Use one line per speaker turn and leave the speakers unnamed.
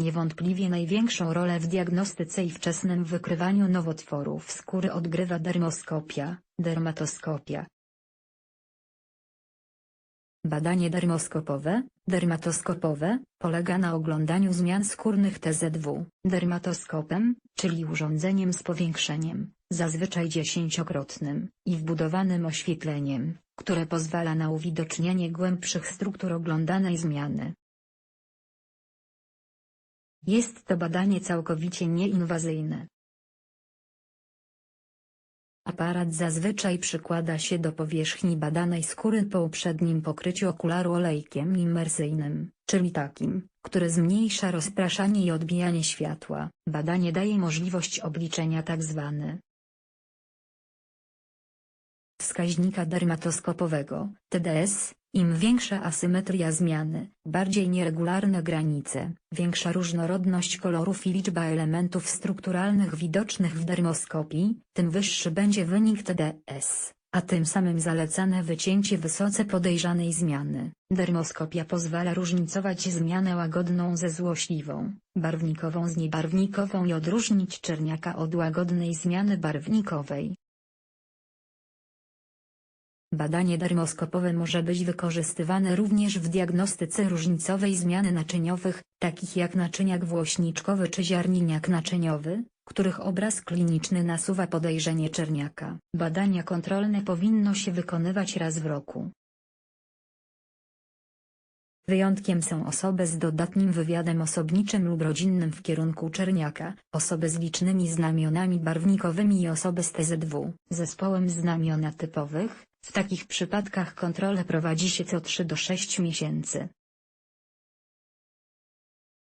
Niewątpliwie największą rolę w diagnostyce i wczesnym wykrywaniu nowotworów skóry odgrywa dermoskopia, dermatoskopia. Badanie dermoskopowe, dermatoskopowe, polega na oglądaniu zmian skórnych TZW, dermatoskopem, czyli urządzeniem z powiększeniem, zazwyczaj dziesięciokrotnym, i wbudowanym oświetleniem, które pozwala na uwidocznianie głębszych struktur oglądanej zmiany. Jest to badanie całkowicie nieinwazyjne. Aparat zazwyczaj przykłada się do powierzchni badanej skóry po uprzednim pokryciu okularu olejkiem imersyjnym, czyli takim, który zmniejsza rozpraszanie i odbijanie światła. Badanie daje możliwość obliczenia tzw. wskaźnika dermatoskopowego, TDS, im większa asymetria zmiany, bardziej nieregularne granice, większa różnorodność kolorów i liczba elementów strukturalnych widocznych w dermoskopii, tym wyższy będzie wynik TDS, a tym samym zalecane wycięcie wysoce podejrzanej zmiany. Dermoskopia pozwala różnicować zmianę łagodną ze złośliwą, barwnikową z niebarwnikową i odróżnić czerniaka od łagodnej zmiany barwnikowej. Badanie dermoskopowe może być wykorzystywane również w diagnostyce różnicowej zmiany naczyniowych, takich jak naczyniak włośniczkowy czy ziarniniak naczyniowy, których obraz kliniczny nasuwa podejrzenie czerniaka. Badania kontrolne powinno się wykonywać raz w roku. Wyjątkiem są osoby z dodatnim wywiadem osobniczym lub rodzinnym w kierunku czerniaka, osoby z licznymi znamionami barwnikowymi i osoby z TZW. Zespołem znamiona typowych, w takich przypadkach kontrolę prowadzi się co 3 do 6 miesięcy.